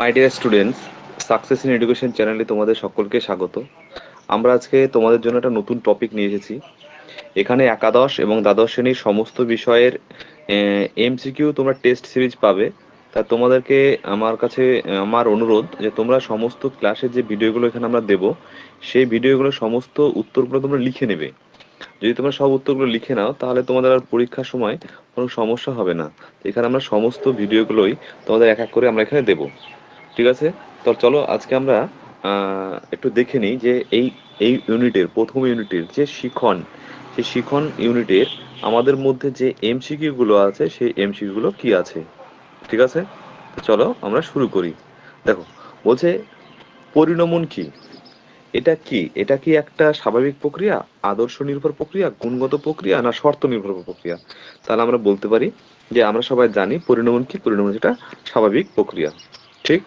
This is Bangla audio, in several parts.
My dear students success in education চ্যানেলে তোমাদের সকলকে স্বাগত। আমরা আজকে তোমাদের জন্য একটা নতুন টপিক নিয়ে এসেছি। এখানে একাদশ এবং দ্বাদশ শ্রেণির সমস্ত বিষয়ের এমসিকিউ তোমরা টেস্ট সিরিজ পাবে। তা তোমাদেরকে আমার কাছে, আমার অনুরোধ যে তোমরা সমস্ত ক্লাসের যে ভিডিওগুলো এখানে আমরা দেব, সেই ভিডিওগুলো সমস্ত উত্তরগুলো তোমরা লিখে নেবে। যদি তোমরা সব উত্তরগুলো লিখে নাও, তাহলে তোমাদের আর পরীক্ষার সময় কোনো সমস্যা হবে না। এখানে আমরা সমস্ত ভিডিওগুলোই তোমাদের এক এক করে আমরা এখানে দেবো। ঠিক আছে? তো চলো আজকে আমরা একটু দেখে নিই যে এই এই ইউনিটের, প্রথম ইউনিটের যে শিখন, সেই শিখন ইউনিটের আমাদের মধ্যে যে এমসিকিউ গুলো আছে, সেই এমসিকিউ গুলো কি আছে? ঠিক আছে? চলো আমরা শুরু করি। দেখো, বলছে পরিণমন কি? এটা কি? এটা কি একটা স্বাভাবিক প্রক্রিয়া, আদর্শ নির্ভর প্রক্রিয়া, গুণগত প্রক্রিয়া, না শর্ত নির্ভর প্রক্রিয়া? তাহলে আমরা বলতে পারি যে আমরা সবাই জানি পরিণমন কি, পরিণমন যেটা স্বাভাবিক প্রক্রিয়া। ঠিক?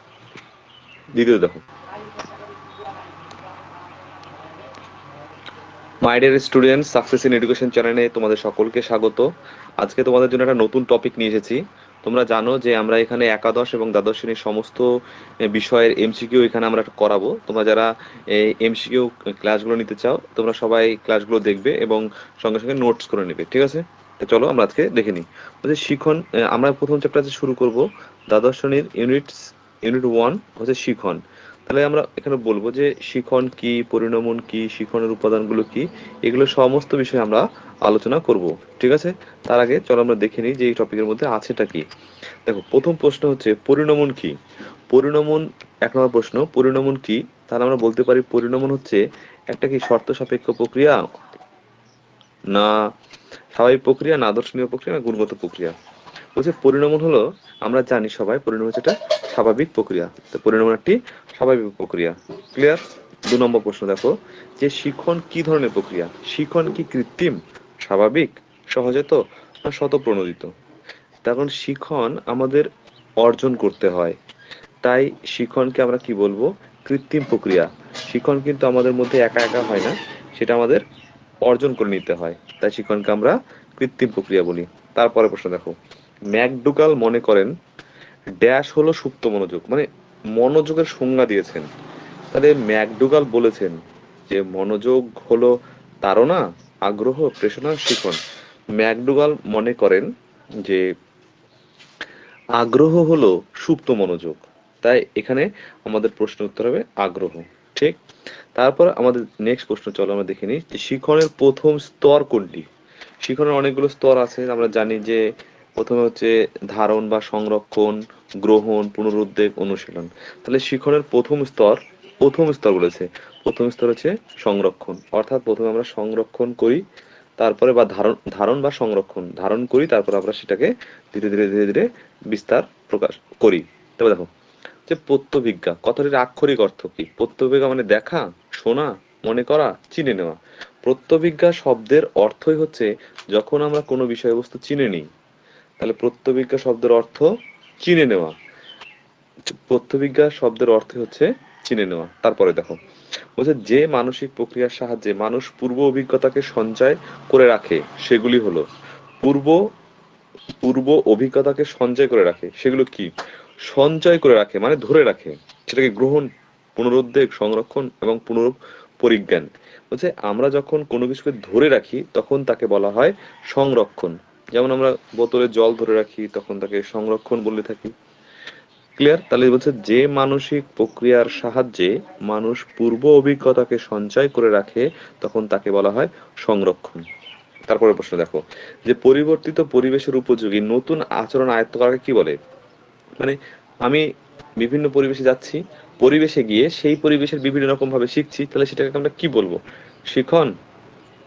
দ্বিতীয় দেখো। My dear student success in education চ্যানেলে তোমাদের সকলকে স্বাগত। আজকে তোমাদের জন্য একটা নতুন টপিক নিয়ে এসেছি। তোমরা জানো যে আমরা এখানে একাদশ এবং দ্বাদশ শ্রেণির সমস্ত বিষয়ের এমসিকিউ এখানে আমরা করাবো। তোমরা যারা এমসিকিউ ক্লাসগুলো নিতে চাও, তোমরা সবাই ক্লাসগুলো দেখবে এবং সঙ্গে সঙ্গে নোটস করে নেবে, ঠিক আছে? চলো আমরা আজকে দেখে নিই। শিখন আমরা প্রথম চ্যাপ্টার শুরু করব। দ্বাদশ শ্রেণির ইউনিটস ইউনিট ওয়ান হচ্ছে শিখন। তাহলে আমরা এখানে বলব যে শিখন কি, পরিণমন কি, শিখনের উপাদানগুলো কি, এগুলো সমস্ত বিষয়ে আমরা আলোচনা করব। ঠিক আছে? তার আগে চলো আমরা দেখে নিই যে এই টপিকের মধ্যে আছেটা কি। দেখো, প্রথম প্রশ্ন হচ্ছে, পরিণমন কি? পরিণমন, এক নম্বর প্রশ্ন, পরিণমন কি? তাহলে আমরা বলতে পারি পরিণমন হচ্ছে একটা কি শর্ত সাপেক্ষ প্রক্রিয়া? না, স্বাভাবিক প্রক্রিয়া, না আদর্শনীয় প্রক্রিয়া, না গুণগত প্রক্রিয়া। বলছে পরিণমন হলো, আমরা জানি সবাই পরিণমন হচ্ছে স্বাভাবিক প্রক্রিয়া। তো পরিণমন একটি স্বাভাবিক প্রক্রিয়া। ক্লিয়ার দু নম্বর প্রশ্ন দেখো, যে শিখন কি ধরনের প্রক্রিয়া? শিখন কি কৃত্রিম, স্বাভাবিক সহজাত না শতপ্রণোদিত তখন শিখন আমাদের অর্জন করতে হয়। তাই শিখনকে আমরা কি বলব? কৃত্রিম প্রক্রিয়া। শিখন কিন্তু আমাদের মধ্যে একা একা হয় না, সেটা আমাদের অর্জন করে নিতে হয়। তাই শিখনকে আমরা কৃত্রিম প্রক্রিয়া বলি। তারপরে প্রশ্ন দেখো। ম্যাকডুগাল মনে করেন, ড্যাশ হলো সুপ্ত মনোযোগ মানে মনোযোগের সংজ্ঞা দিয়েছেন। তাহলে ম্যাকডুগাল বলেছেন যে, মনোযোগ হলো তারা আগ্রহ প্রেষণা শিখন। ম্যাকডুগাল মনে করেন যে, আগ্রহ হলো সুপ্ত মনোযোগ। তাই এখানে আমাদের প্রশ্ন উত্তর হবে আগ্রহ। ঠিক? তারপর আমাদের নেক্সট প্রশ্ন, চলো আমরা দেখে নিই শিখনের প্রথম স্তর কোনটি? শিখনের অনেকগুলো স্তর আছে, আমরা জানি যে প্রথমে হচ্ছে ধারণ বা সংরক্ষণ, গ্রহণ, পুনরুদ্বেগ, অনুশীলন। তাহলে শিখনের প্রথম স্তর প্রথম স্তর বলেছে। প্রথম স্তর হচ্ছে সংরক্ষণ। অর্থাৎ প্রথমে আমরা সংরক্ষণ করি, তারপরে বা ধারণ ধারণ বা সংরক্ষণ। ধারণ করি, তারপর আমরা সেটাকে ধীরে ধীরে ধীরে ধীরে বিস্তার প্রকাশ করি। তবে দেখো, যে প্রত্যভিজ্ঞা, কথাটির আক্ষরিক অর্থ কি? প্রত্যভিজ্ঞা মানে দেখা, শোনা, মনে করা, চিনে নেওয়া। প্রত্যভিজ্ঞা শব্দের অর্থই হচ্ছে, যখন আমরা কোনো বিষয়বস্তু চিনে নিই তাহলে প্রত্যবিজ্ঞা শব্দের অর্থ চিনে নেওয়া। প্রত্যবিজ্ঞা শব্দের অর্থ হচ্ছে চিনে নেওয়া। তারপরে দেখো, বলছে যে মানসিক প্রক্রিয়ার সাহায্যে মানুষ পূর্ব অভিজ্ঞতাকে সঞ্চয় করে রাখে, সেগুলি হলো পূর্ব পূর্ব অভিজ্ঞতাকে সঞ্চয় করে রাখে, সেগুলো কি? সঞ্চয় করে রাখে মানে ধরে রাখে, সেটাকে গ্রহণ, পুনরুদ্বেগ, সংরক্ষণ এবং পুনর পরিজ্ঞান বলছে আমরা যখন কোনো কিছুকে ধরে রাখি, তখন তাকে বলা হয় সংরক্ষণ। যেমন আমরা বোতলে জল ধরে রাখি, তখন তাকে সংরক্ষণ বলে থাকি। ক্লিয়ার তাহলে বলছে, যে মানসিক প্রক্রিয়ার সাহায্যে মানুষ পূর্ব অভিজ্ঞতাকে সঞ্চয় করে রাখে, তখন তাকে বলা হয় সংরক্ষণ। তারপরে প্রশ্ন দেখো, যে পরিবর্তিত পরিবেশের উপযোগী নতুন আচরণ আয়ত্ত করাকে কি বলে? মানে আমি বিভিন্ন পরিবেশে যাচ্ছি, পরিবেশে গিয়ে সেই পরিবেশের বিভিন্ন রকম ভাবে শিখছি, তাহলে সেটাকে আমরা কি বলব? শিখন?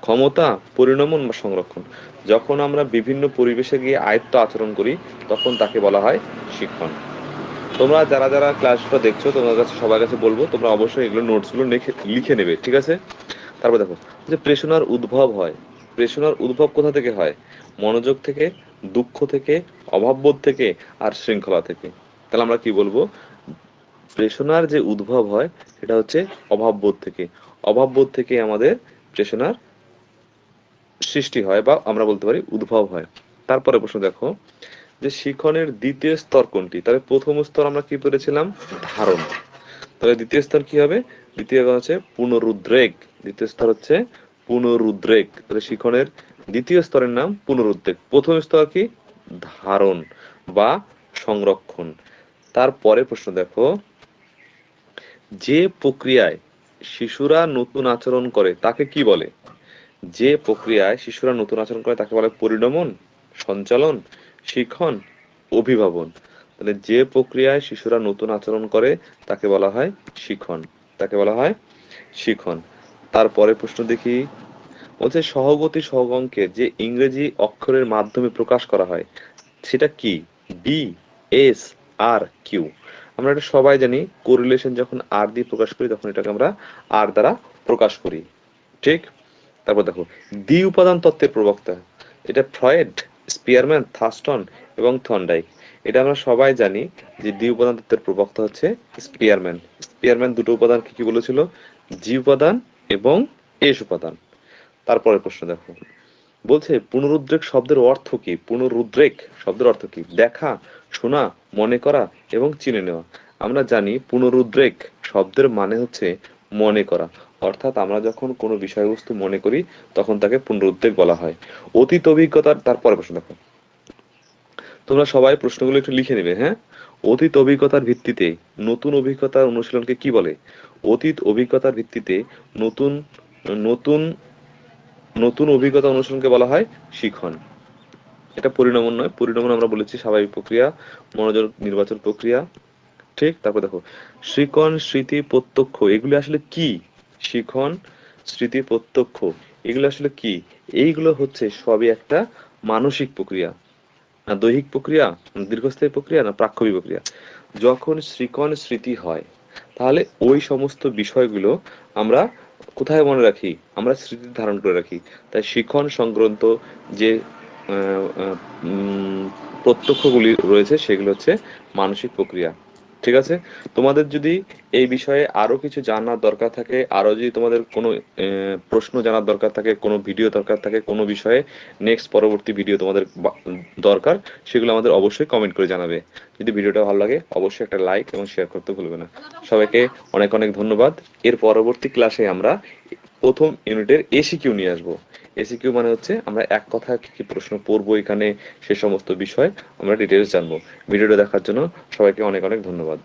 ক্ষমতা, পরিণমন বা সংরক্ষণ। যখন আমরা বিভিন্ন পরিবেশে গিয়ে আয়ত্ত আচরণ করি, তখন তাকে বলা হয় শিক্ষণ। তোমরা যারা যারা ক্লাসটা দেখছ, তোমাদের কাছে সবার কাছে বলব, তোমরা অবশ্যই এগুলো নোটসগুলো লিখে নেবে, ঠিক আছে? তারপর দেখো, যে প্রেষণার উদ্ভব হয়। প্রেষণার উদ্ভব কোথা থেকে হয়? মনোযোগ থেকে, দুঃখ থেকে, অভাববোধ থেকে আর শৃঙ্খলা থেকে। তাহলে আমরা কি বলব? প্রেষণার যে উদ্ভব হয়, সেটা হচ্ছে অভাববোধ থেকে। অভাববোধ থেকে আমাদের প্রেষণার সৃষ্টি হয় বা আমরা বলতে পারি উদ্ভব হয়। তারপরে প্রশ্ন দেখো যে শিখনের দ্বিতীয় স্তর কোনটি? তাহলে প্রথম স্তর আমরা কি করেছিলাম ধারণ। তাহলে দ্বিতীয় স্তর কি হবে? দ্বিতীয় হচ্ছে পুনরুদ্রেক। দ্বিতীয় স্তর হচ্ছে পুনরুদ্রেক। তাহলে শিখনের দ্বিতীয় স্তরের নাম পুনরুদ্রেক। প্রথম স্তর কি? ধারণ বা সংরক্ষণ। তারপরে প্রশ্ন দেখো যে প্রক্রিয়ায় শিশুরা নতুন আচরণ করে, তাকে কি বলে? যে প্রক্রিয়ায় শিশুরা নতুন আচরণ করে তাকে বলে পরিণমন, সঞ্চালন শিখন অভিভাবন। তাহলে যে প্রক্রিয়ায় শিশুরা নতুন আচরণ করে তাকে বলা হয় শিখন তাকে বলা হয় শিখন তারপরে প্রশ্ন দেখি, বলছে সহগতি সহগঙ্কে যে ইংরেজি অক্ষরের মাধ্যমে প্রকাশ করা হয়, সেটা কি? বি এস আর কিউ আমরা এটা সবাই জানি কোরিলেশন যখন আর দিয়ে প্রকাশ করি, তখন এটাকে আমরা আর দ্বারা প্রকাশ করি। ঠিক? তারপর দেখো, দ্বি উপাদান তত্ত্বের প্রবক্তা। এটা ফ্রয়েড, স্পিয়ারম্যান থাস্টন এবং থন্ডাইক। এটা আমরা সবাই জানি যে দ্বি উপাদান তত্ত্বের প্রবক্তা হচ্ছে স্পিয়ারম্যান। স্পিয়ারম্যান দুটো উপাদান কি কি বলেছিল? জি উপাদান এবং এস উপাদান। তারপরে প্রশ্ন দেখো, বলছে পুনরুদ্রেক শব্দের অর্থ কি? পুনরুদ্রেক শব্দের অর্থ কি? দেখা, শোনা, মনে করা এবং চিনে নেওয়া। আমরা জানি পুনরুদ্রেক শব্দের মানে হচ্ছে মনে করা। অর্থাৎ আমরা যখন কোনো বিষয়বস্তু মনে করি, তখন তাকে পুনরুদ্বেগ বলা হয়। অতীত অভিজ্ঞতার তারপরে প্রশ্ন দেখো। তোমরা সবাই প্রশ্নগুলো একটু লিখে নেবে হ্যাঁ? অতীত অভিজ্ঞতার ভিত্তিতে নতুন অভিজ্ঞতার অনুশীলনকে কি বলে? অতীত অভিজ্ঞতার ভিত্তিতে নতুন নতুন নতুন অভিজ্ঞতা অনুশীলনকে বলা হয় শিখন। এটা পরিণমন নয়, পরিণমন আমরা বলেছি স্বাভাবিক প্রক্রিয়া, মনোযোগ নির্বাচন প্রক্রিয়া। ঠিক? তারপর দেখো, শিখন, স্মৃতি, প্রত্যক্ষ, এগুলি আসলে কি? শিখন, স্মৃতি প্রত্যক্ষ। এগুলো আসলে কি? এইগুলো হচ্ছে সবই একটা মানসিক প্রক্রিয়া। না দৈহিক প্রক্রিয়া দীর্ঘস্থায়ী প্রক্রিয়া, না প্রাক্ষবিক প্রক্রিয়া। যখন শ্রীকণ স্মৃতি হয়, তাহলে ওই সমস্ত বিষয়গুলো আমরা কোথায় মনে রাখি? আমরা স্মৃতি ধারণ করে রাখি। তাই শিখন সংক্রান্ত যে প্রত্যক্ষগুলি রয়েছে, সেগুলো হচ্ছে মানসিক প্রক্রিয়া। ঠিক আছে? তোমাদের যদি এই বিষয়ে আরও কিছু জানার দরকার থাকে, আরও যদি তোমাদের কোনো প্রশ্ন জানার দরকার থাকে, কোনো ভিডিও দরকার থাকে, কোনো বিষয়ে নেক্সট পরবর্তী ভিডিও তোমাদের দরকার, সেগুলো আমাদের অবশ্যই কমেন্ট করে জানাবে। যদি ভিডিওটা ভালো লাগে, অবশ্যই একটা লাইক এবং শেয়ার করতে ভুলবে না। সবাইকে অনেক অনেক ধন্যবাদ। এর পরবর্তী ক্লাসে আমরা প্রথম ইউনিটের এসিকিউ নিয়ে আসব। এসিকিউ মানে হচ্ছে আমরা এক কথা কি কি প্রশ্ন পড়ব এখানে, সে সমস্ত বিষয় আমরা ডিটেলস জানব। ভিডিওটা দেখার জন্য সবাইকে অনেক অনেক ধন্যবাদ।